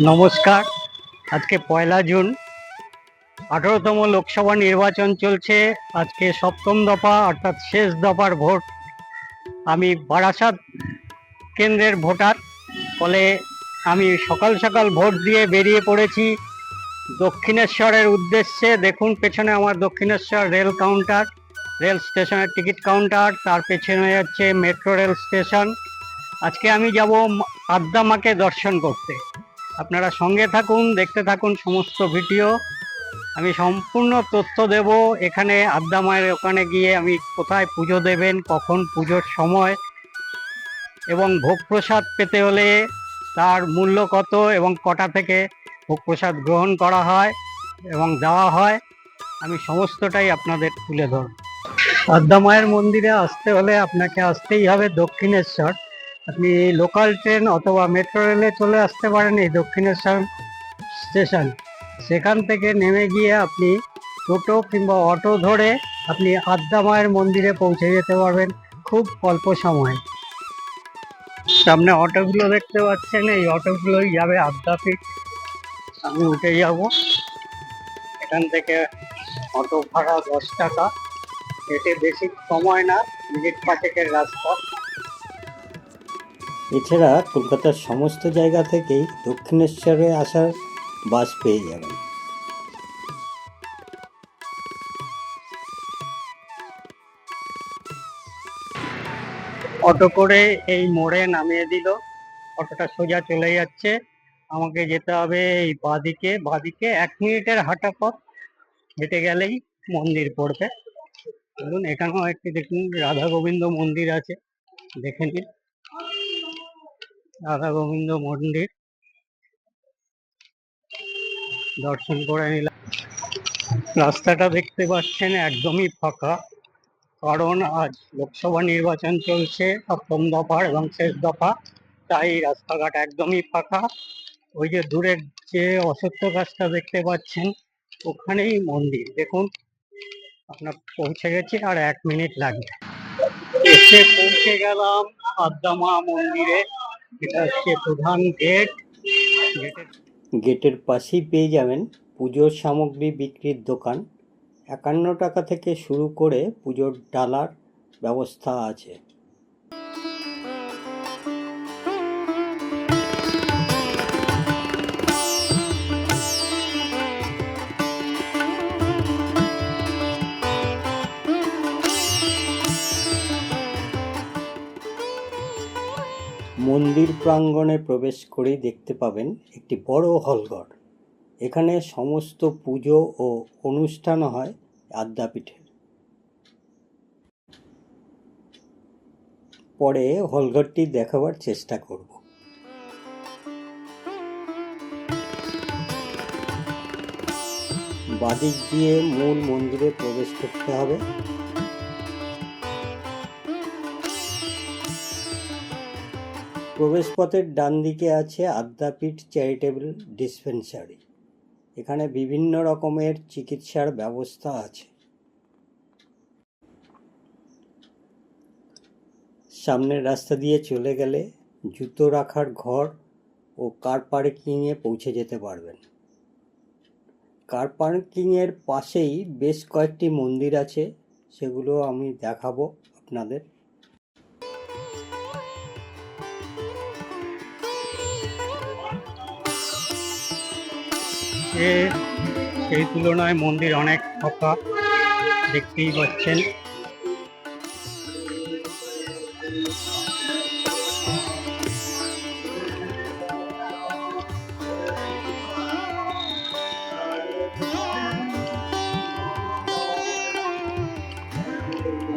নমস্কার। আজকে পয়লা জুন। আঠারোতম লোকসভা নির্বাচন চলছে। আজকে সপ্তম দফা, অর্থাৎ শেষ দফার ভোট। আমি বারাসাত কেন্দ্রের ভোটার। ফলে আমি সকাল সকাল ভোট দিয়ে বেরিয়ে পড়েছি। দক্ষিণেশ্বরের উদ্দেশ্যে দেখুন, পেছনে আমার দক্ষিণেশ্বর রেল কাউন্টার, রেল স্টেশনের টিকিট কাউন্টার, তার পেছনে হচ্ছে মেট্রো রেল স্টেশন। আজকে আমি যাব আদ্দামাকে দর্শন করতে। আপনারা সঙ্গে থাকুন, দেখতে থাকুন সমস্ত ভিডিও। আমি সম্পূর্ণ তথ্য দেব এখানে আদ্যা মায়ের ওখানে গিয়ে আমি কোথায় পুজো দেবেন, কখন পুজোর সময়, এবং ভোগ প্রসাদ পেতে হলে তার মূল্য কত এবং কটা থেকে ভোগ প্রসাদ গ্রহণ করা হয় এবং দেওয়া হয়, আমি সমস্তটাই আপনাদের তুলে ধরব। আদ্যা মায়ের মন্দিরে আসতে হলে আপনাকে আসতেই হবে দক্ষিণেশ্বর। আপনি লোকাল ট্রেন অথবা মেট্রো রেলে চলে আসতে পারেন এই দক্ষিণেশ্বর স্টেশন সেখান থেকে নেমে গিয়ে আপনি টোটো কিংবা অটো ধরে আপনি আদ্যা মায়ের মন্দিরে পৌঁছে যেতে পারবেন খুব অল্প সময়। সামনে অটোগুলো দেখতে পাচ্ছেন, এই অটোগুলোই যাবে আদ্যাপীঠ আমি উঠে যাব। এখান থেকে অটো ভাড়া দশ টাকা। এতে বেশি সময় না মিনিট পাঁচেকের রাস্তা। এছাড়া কলকাতার সমস্ত জায়গা থেকেই দক্ষিণেশ্বরে আসার বাস পেয়ে যাবেন। অটো করে এই মোড়ে নামিয়ে দিল। অটোটা সোজা চলে যাচ্ছে। আমাকে যেতে হবে এই বাদিকে। বাদিকে এক মিনিটের হাঁটা পথ। হেঁটে গেলেই মন্দির পড়বে। ধরুন এখানেও একটি দেখুন, রাধা গোবিন্দ মন্দির আছে। দেখে নিন। রাধা গোবিন্দ মন্দির। দর্শন করে নিলাম। রাস্তাটা দেখতে পাচ্ছেন একদমই ফাঁকা। কারণ আজ লোকসভা নির্বাচন চলছে সপ্তম দফার এবং শেষ দফা। তাই রাস্তাঘাট একদমই ফাঁকা। ওই যে দূরের যে অসত্য গাছটা দেখতে পাচ্ছেন, ওখানেই মন্দির। দেখুন আপনার পৌঁছে গেছে আর এক মিনিট লাগবে। এসে পৌঁছে গেলাম আদ্দামা মন্দিরে। এটা হচ্ছে প্রধান গেট গেটের গেটের পাশেই পেয়ে যাবেন পুজোর সামগ্রী বিক্রির দোকান। একান্ন টাকা থেকে শুরু করে পুজোর ডালার ব্যবস্থা আছে। মন্দির প্রাঙ্গণে প্রবেশ করেই দেখতে পাবেন একটি বড় হলঘর। এখানে সমস্ত পুজো ও অনুষ্ঠান হয় আদ্যাপীঠের। পরে হলঘরটি দেখাবার চেষ্টা করব। বাদিক দিয়ে মূল মন্দিরে প্রবেশ করতে হবে। প্রবেশপথের ডান দিকে আছে আদ্যাপীঠ চ্যারিটেবল ডিসপেন্সারি। এখানে বিভিন্ন রকমের চিকিৎসার ব্যবস্থা আছে। সামনের রাস্তা দিয়ে চলে গেলে জুতো রাখার ঘর ও কার পার্কিংয়ে পৌঁছে যেতে পারবেন। কার পার্কিংয়ের পাশেই বেশ কয়েকটি মন্দির আছে, সেগুলো আমি দেখাবো আপনাদের। এ সেই তুলনায় মন্দির অনেক ফাঁকা, দেখতেই পাচ্ছেন।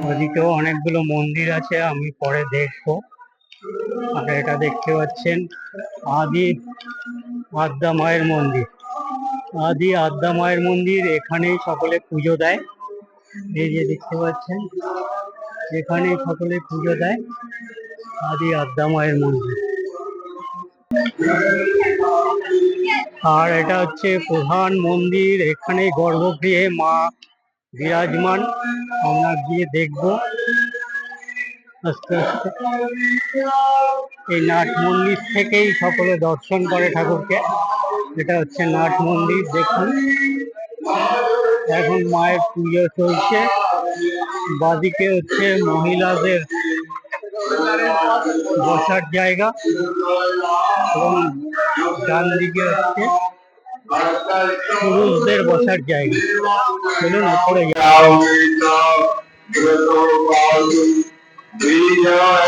ওদিকেও অনেকগুলো মন্দির আছে, আমি পরে দেখব। আর এটা দেখতে পাচ্ছেন। আদি আদ্যা মায়ের মন্দির। আদি আদ্যা মায়ের মন্দির, এখানেই সকলে পুজো দেয়। এই যে দেখতে পাচ্ছেন, এখানেই সকলে পুজো দেয় আদি আদ্যা মায়ের মন্দির। আর এটা হচ্ছে প্রধান মন্দির এখানে গর্ভগৃহে মা বিরাজমান। আমরা গিয়ে দেখব। আস্তে আস্তে এই নাট মন্দির থেকেই সকলে দর্শন করে ঠাকুরকে। এটা হচ্ছে নাট মন্দির, দেখুন। এখন মায়ের পুজো চলছে। বাদিকে হচ্ছে মহিলাদের বসার জায়গা এবং ডান দিকে হচ্ছে পুরুষদের বসার জায়গা। চলুন ওপরে যাই।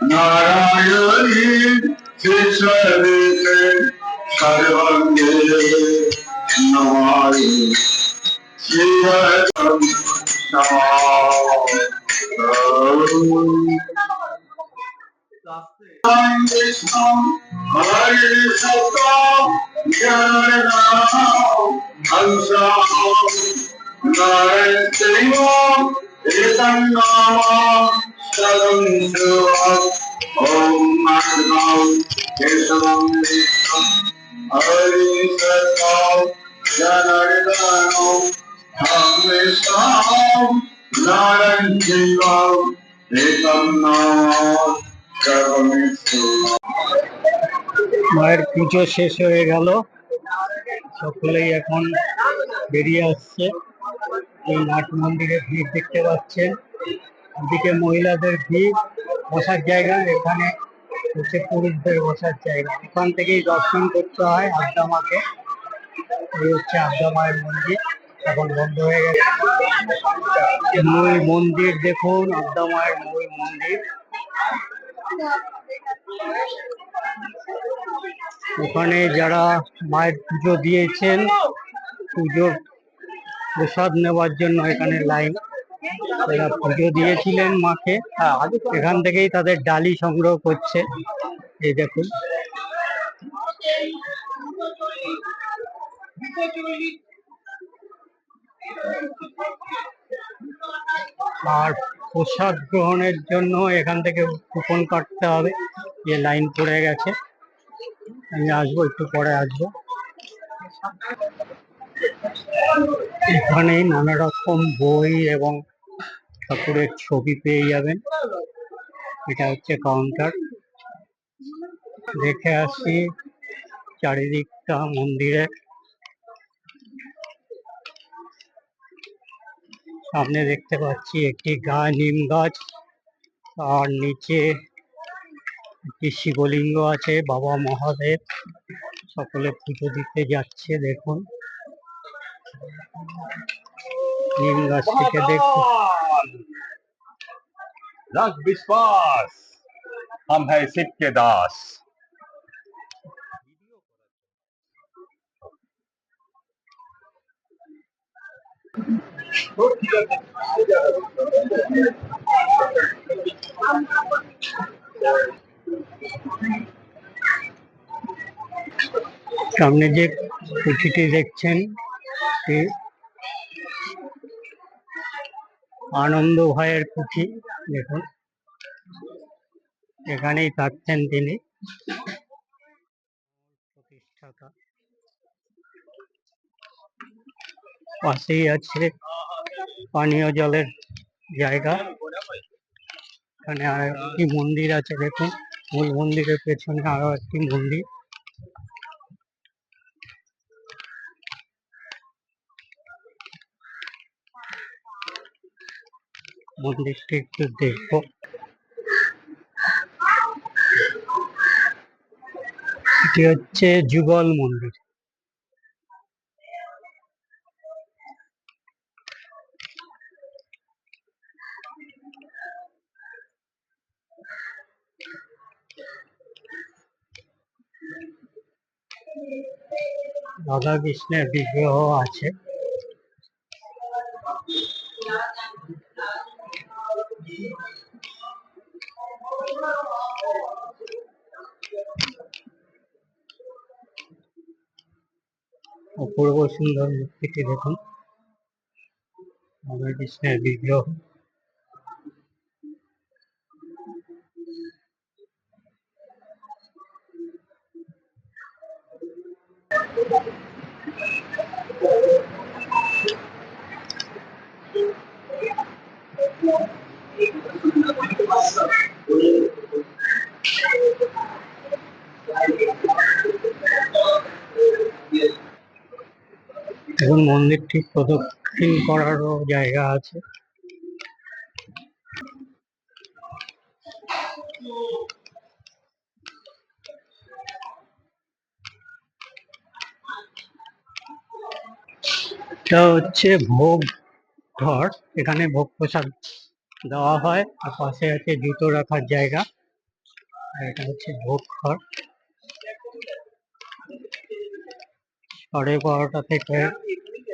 নারায়ণী শিশরে সর্বঙ্গে নমামি শিবম নমামি হরে সত্যম জ্ঞানাম হংসাম মায়ের পুজো শেষ হয়ে গেল। সকলেই এখন বেরিয়ে আসছে। এই নাট মন্দিরে ভিড় দেখতে পাচ্ছেন। এদিকে মহিলাদের ভিড়, বসার জায়গা, এখানে হচ্ছে পুরুষদের বসার জায়গা। এখান থেকেই দর্শন করতে হয় আদ্যা মাকে এই হচ্ছে আদ্যা মায়ের মন্দির, এখন বন্ধ হয়ে গেছে। মূল মন্দির দেখুন আদ্যা মায়ের মূল মন্দির। ওখানে যারা মায়ের পুজো দিয়েছেন, পুজোর প্রসাদ নেওয়ার জন্য এখানে লাইন পুজো দিয়েছিলেন মাকে। এখান থেকেই তাদের ডালি সংগ্রহ করছে। এই দেখুন। আর প্রসাদ গ্রহণের জন্য এখান থেকে কুপন কাটতে হবে। যে লাইন পড়ে গেছে। আমি আসব, একটু পরে আসব। এখানে নানা রকম বই এবং ঠাকুরের ছবি পেয়ে যাবেন। এটা হচ্ছে কাউন্টার দেখে আসি চারিদিকটা মন্দিরে সামনে দেখতে পাচ্ছি একটি গা নিম গাছ। আর নিচে একটি শিবলিঙ্গ আছে, বাবা মহাদেব। সকলে পুজো দিতে যাচ্ছে, দেখুন। নিম গাছটিকে দেখুন रख विश्वास हम है शिव के दास সামনে যে কুঠিটি দেখছেন আনন্দ ভাইয়ের কুঠি দেখুন। এখানেই থাকছেন তিনি। প্রতিষ্ঠাতা। পাশেই আছে পানীয় জলের জায়গা। এখানে আর একটি মন্দির আছে, দেখুন। মূল মন্দিরের পেছনে আরও একটি মন্দির। মন্দিরটি একটু দেখব। এটি হচ্ছে যুগল মন্দির। রাধা কৃষ্ণের বিগ্রহ আছে। অপূর্ব সুন্দর মূর্তিটি দেখুন। রাধা কৃষ্ণের বিগ্রহ। এবং মন্দির মন্দিরটি প্রদক্ষিণ করারও জায়গা আছে। এটা হচ্ছে ভোগ ঘর। এখানে ভোগ প্রসাদ দেওয়া হয় আর পাশে আছে জুতো রাখার জায়গা। আর এটা হচ্ছে ভোগ ঘর। সাড়ে বারোটা থেকে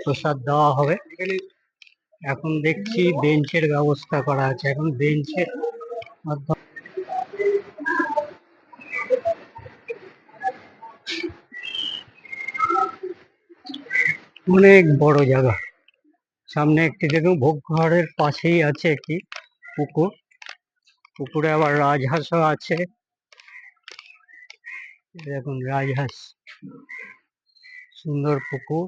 প্রসাদ দেওয়া হবে। এখন দেখছি বেঞ্চের ব্যবস্থা করা আছে। এখন বেঞ্চের মাধ্যমে অনেক বড় জায়গা। সামনে একটি দেখুন ভোগ ঘরের পাশেই আছে একটি পুকুর। পুকুরে আবার রাজহাঁসও আছে। দেখুন রাজহাঁস। সুন্দর পুকুর।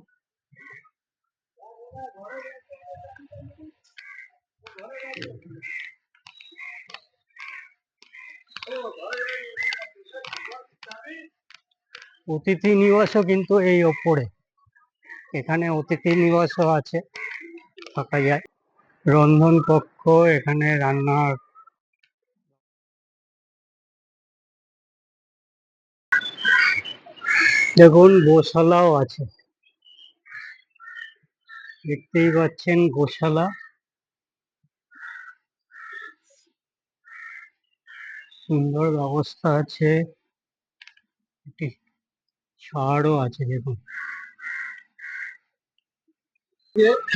অতিথি নিবাসও কিন্তু এই ওপরে। এখানে অতিথি নিবাসও আছে। থাকা যায় রন্ধন কক্ষ এখানে রান্নার দেখুন, গোশালাও আছে। দেখতেই পাচ্ছেন গোশালা। সুন্দর ব্যবস্থা আছে। একটি ছাড়ও আছে, দেখুন।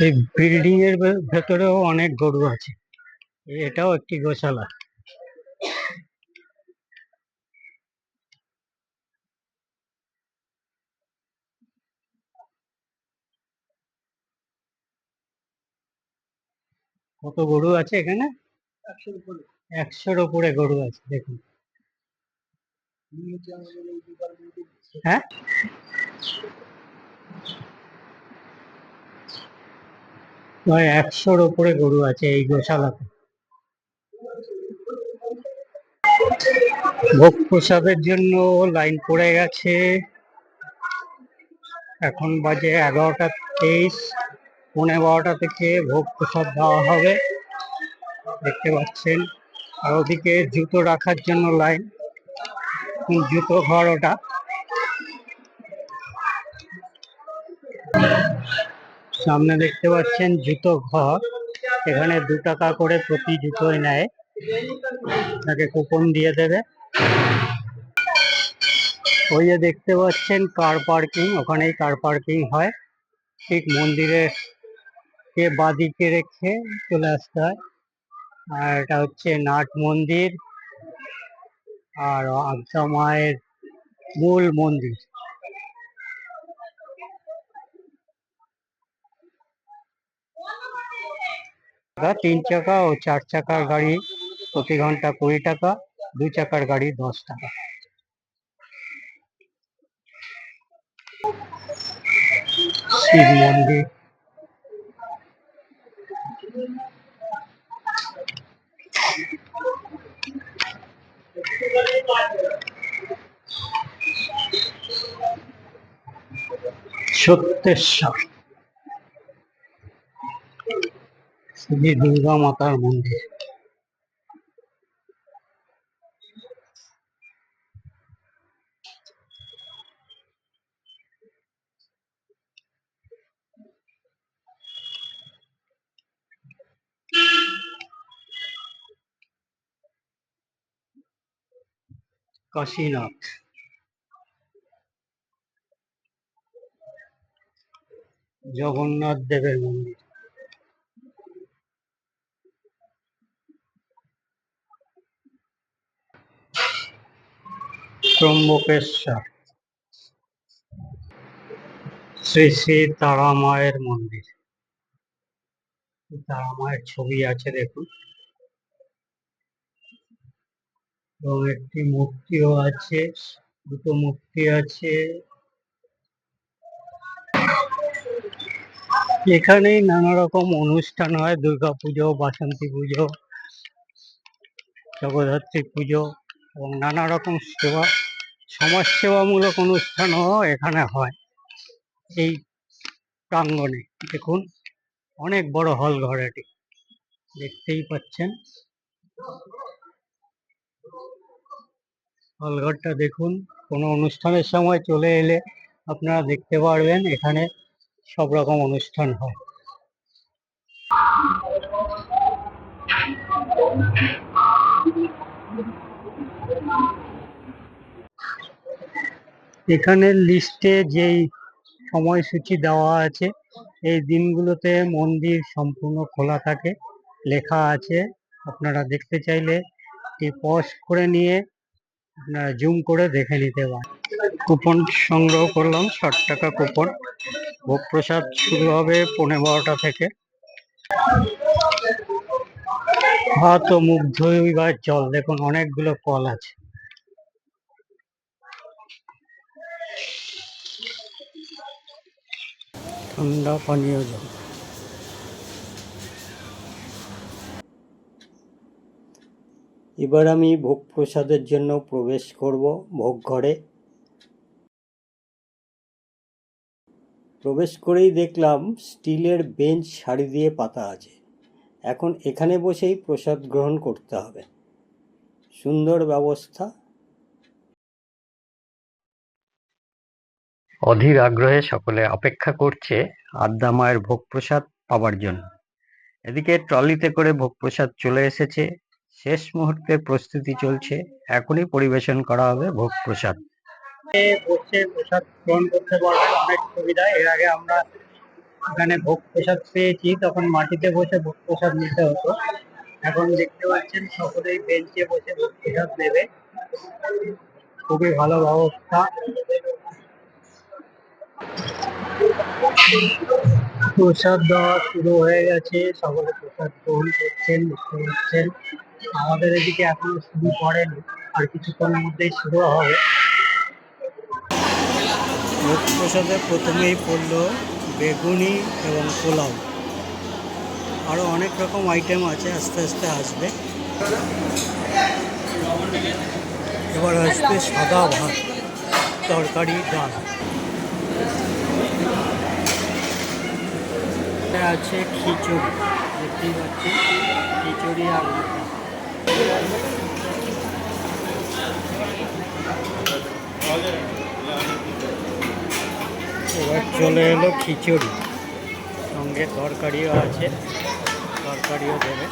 এই বিল্ডিং এর ভেতরেও অনেক গরু আছে। এটাও একটি গোশালা। কত গরু আছে এখানে? একশোর উপরে। গরু আছে দেখুন। হ্যাঁ? প্রায় একশোর উপরে গরু আছে এই গোশালাতে। ভোগ প্রসাদের জন্য লাইন পড়ে গেছে। এখন বাজে এগারোটা তেইশ, পৌনে বারোটা থেকে ভোগ প্রসাদ দেওয়া হবে। দেখতে পাচ্ছেন, আর ওদিকে জুতো রাখার জন্য লাইন, জুতো ঘর ওটা। সামনে দেখতে পাচ্ছেন জুতো ঘর। এখানে দু টাকা করে প্রতি জুতোয় নেয়। তাকে কুপন দিয়ে দেবে। ওই যে দেখতে পাচ্ছেন কার পার্কিং ওখানেই কার পার্কিং হয়। ঠিক মন্দিরে কে বাদিকে রেখে চলে আসতে হয়। আর এটা হচ্ছে নাট মন্দির। আর আদ্যা মায়ের মূল মন্দির। তিন চাকা ও চার চাকার গাড়ি প্রতি ঘণ্টা কুড়ি টাকা, দুই চাকার গাড়ি দশ টাকা। শিব মন্দির। সত্যেশ্বর। শ্রী দুর্গা মাতার মন্দির। কাশীনাথ। জগন্নাথ দেবের মন্দির। ত্রম্বকেশ্বর। শ্রী শ্রী তারা মায়ের মন্দির। তারা মায়ের ছবি আছে দেখুন। এবং একটি মূর্তিও আছে, দুটো মূর্তি আছে। এখানেই নানা রকম অনুষ্ঠান হয় দুর্গা পুজো বাসন্তী পুজো, জগদ্ধাত্রী পুজো এবং নানা রকম সেবা সমাজ সেবামূলক অনুষ্ঠানও এখানে হয়। এই প্রাঙ্গণে দেখুন, অনেক বড় হল ঘর এটি দেখতেই পাচ্ছেন। হল ঘরটা দেখুন, কোনো অনুষ্ঠানের সময় চলে এলে আপনারা দেখতে পারবেন, এখানে সব রকম অনুষ্ঠান হয়। এখানে লিস্টে যেই সময়সূচি দেওয়া আছে, এই দিনগুলোতে মন্দির সম্পূর্ণ খোলা থাকে। লেখা আছে, আপনারা দেখতে চাইলে পজ করে নিয়ে আপনারা জুম করে দেখে নিতে পারেন। কুপন সংগ্রহ করলাম, ষাট টাকা কুপন ভোগ প্রসাদ শুরু হবে পনেরো বারোটা থেকে। ভাত ও মুখ ধুইবার জল, দেখুন অনেকগুলো কল আছে। ঠান্ডা পানীয় জল এবার আমি ভোগ প্রসাদের জন্য প্রবেশ করব ভোগ ঘরে। প্রবেশ করেই দেখলাম স্টিলের বেঞ্চ সারি দিয়ে পাতা আছে। এখন এখানে বসেই প্রসাদ গ্রহণ করতে হবে। সুন্দর ব্যবস্থা। অধীর আগ্রহে সকলে অপেক্ষা করছে আদ্যা মায়ের ভোগ প্রসাদ পাওয়ার জন্য। এদিকে ট্রলিতে করে ভোগ প্রসাদ চলে এসেছে। শেষ মুহূর্তে প্রস্তুতি চলছে। এখনই পরিবেশন করা হবে ভোগ প্রসাদ বসে প্রসাদ গ্রহণ করতে পারবেন অনেক সুবিধা। এর আগে আমরা এখানে ভোগ প্রসাদ পেয়েছি, তখন মাটিতে বসে ভোগ প্রসাদ নিতে হতো। এখন দেখতে পাচ্ছেন সকলেই বেঞ্চে বসে ভোগ প্রসাদ নেবে। খুবই ভালো ব্যবস্থা। প্রসাদ দেওয়া শুরু হয়ে গেছে। সকলে প্রসাদ গ্রহণ করছেন, বুঝতে আমাদের এদিকে এখনও শুরু করেনি, আর কিছুক্ষণের মধ্যেই শুরু হবে। প্রসাদে প্রথমেই পড়ল বেগুনি এবং পোলাও। আরও অনেক রকম আইটেম আছে, আস্তে আস্তে আসবে। এবার আসবে সাদা ভাত, তরকারি, ডাল। আছে খিচুড়ি, দেখতেই পাচ্ছি খিচুড়ি আর। এবার চলে এলো খিচুড়ি। সঙ্গে তরকারিও আছে, তরকারিও দেবে।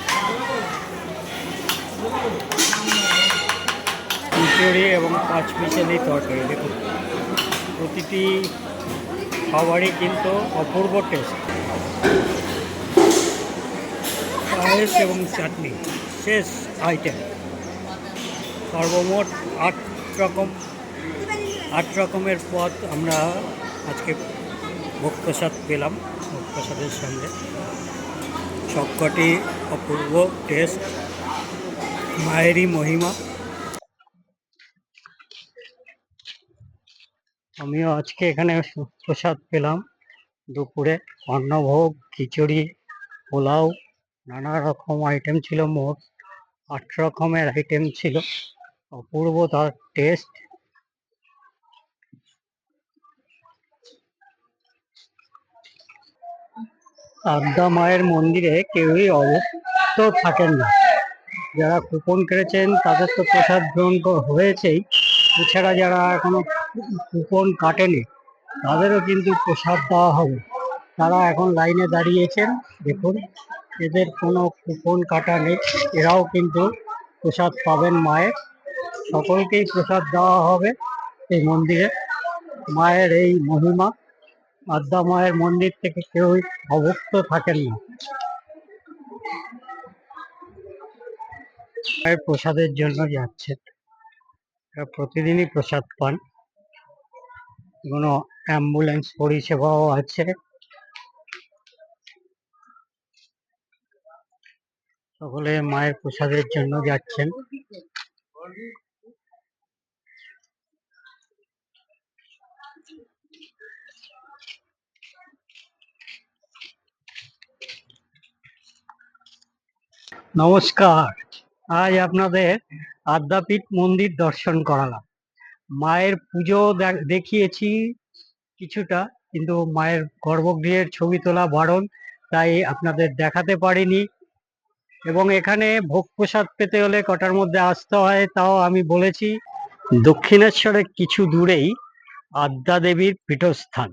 খিচুড়ি এবং পাঁচ মিশালি তরকারি, দেখুন। প্রতিটি খাবারই কিন্তু অপূর্ব টেস্ট পায়েস এবং চাটনি, শেষ আইটেম সর্বমোট আট রকম, আট রকমের পদ আমরা আজকে ভোগ প্রসাদ পেলাম ভোগ প্রসাদের সঙ্গে সবকটি অপূর্ব টেস্ট মায়েরই মহিমা। আমিও আজকে এখানে প্রসাদ পেলাম। দুপুরে অন্নভোগ, খিচুড়ি, পোলাও, নানা রকম আইটেম ছিল, মোট আট রকমের আইটেম ছিল। অপূর্ব তার টেস্ট আদ্যা মায়ের মন্দিরে কেউই অবস্থ থাকেন না। যারা কুপন কেটেছেন তাদের তো প্রসাদ গ্রহণ হয়েছেই। এছাড়া যারা এখনও কুপন কাটেনি, তাদেরও কিন্তু প্রসাদ দেওয়া হবে। তারা এখন লাইনে দাঁড়িয়েছেন, দেখুন, এদের কোনো কুপন কাটা নেই, এরাও কিন্তু প্রসাদ পাবেন মায়ের। সকলকেই প্রসাদ দেওয়া হবে এই মন্দিরে। মায়ের এই মহিমা, আদ্যা মায়ের মন্দির থেকে কেউই অভুক্ত থাকেন না। মায়ের প্রসাদের জন্য যাচ্ছেন। প্রতিদিনই প্রসাদ পান। কোনো অ্যাম্বুলেন্স পরিষেবাও আছে? সকলে মায়ের প্রসাদের জন্য যাচ্ছেন। নমস্কার, আজ আপনাদের আদ্যাপীঠ মন্দির দর্শন করালাম। মায়ের পুজো দেখিয়েছি কিছুটা, কিন্তু মায়ের গর্ভগৃহের ছবি তোলা বারণ তাই আপনাদের দেখাতে পারিনি। এবং এখানে ভোগ প্রসাদ পেতে হলে কটার মধ্যে আসতে হয় তাও আমি বলেছি দক্ষিণেশ্বরের কিছু দূরেই আদ্যা দেবীর পীঠস্থান,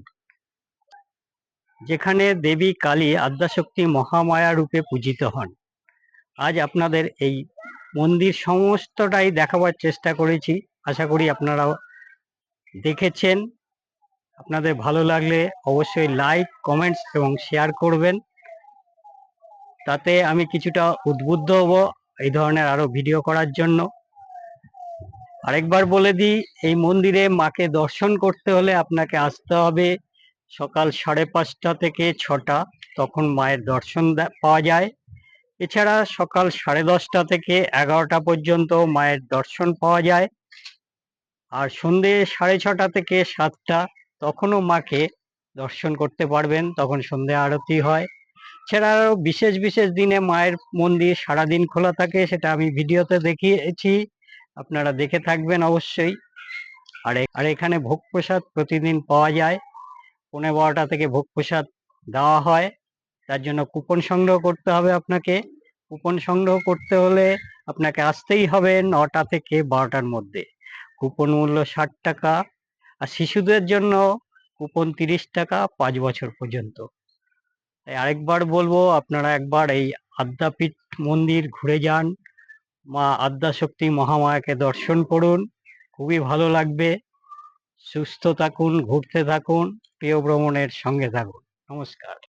যেখানে দেবী কালী আদ্যাশক্তি মহামায়া রূপে পূজিত হন। আজ আপনাদের এই মন্দির সমস্তটাই দেখাবার চেষ্টা করেছি। আশা করি আপনারাও দেখেছেন। আপনাদের ভালো লাগলে অবশ্যই লাইক কমেন্টস এবং শেয়ার করবেন। তাতে আমি কিছুটা উদ্বুদ্ধ হব এই ধরনের আরও ভিডিও করার জন্য। আরেকবার বলে দিই, এই মন্দিরে মাকে দর্শন করতে হলে আপনাকে আসতে হবে সকাল সাড়ে পাঁচটা থেকে ছটা, তখন মায়ের দর্শন পাওয়া যায়। এছাড়া সকাল সাড়ে দশটা থেকে এগারোটা পর্যন্ত মায়ের দর্শন পাওয়া যায়। আর সন্ধে সাড়ে ছটা থেকে সাতটা তখনও মাকে দর্শন করতে পারবেন, তখন সন্ধে আরতি হয়। এছাড়াও বিশেষ বিশেষ দিনে মায়ের মন্দির সারাদিন খোলা থাকে, সেটা আমি ভিডিওতে দেখিয়েছি, আপনারা দেখে থাকবেন অবশ্যই। আর আর এখানে ভোগ প্রসাদ প্রতিদিন পাওয়া যায়। পনেরো বারোটা থেকে ভোগ প্রসাদ দেওয়া হয়। তার জন্য কুপন সংগ্রহ করতে হবে আপনাকে। কুপন সংগ্রহ করতে হলে আপনাকে আসতেই হবে নটা থেকে বারোটার মধ্যে। কুপন মূল্য ষাট টাকা আর শিশুদের জন্য কুপন তিরিশ টাকা পাঁচ বছর পর্যন্ত। তাই আরেকবার বলব, আপনারা একবার এই আদ্যাপীঠ মন্দির ঘুরে যান। মা আদ্যাশক্তি মহামায়াকে দর্শন করুন। খুবই ভালো লাগবে। সুস্থ থাকুন, ঘুরতে থাকুন, প্রিয় ভ্রমণের সঙ্গে থাকুন। নমস্কার।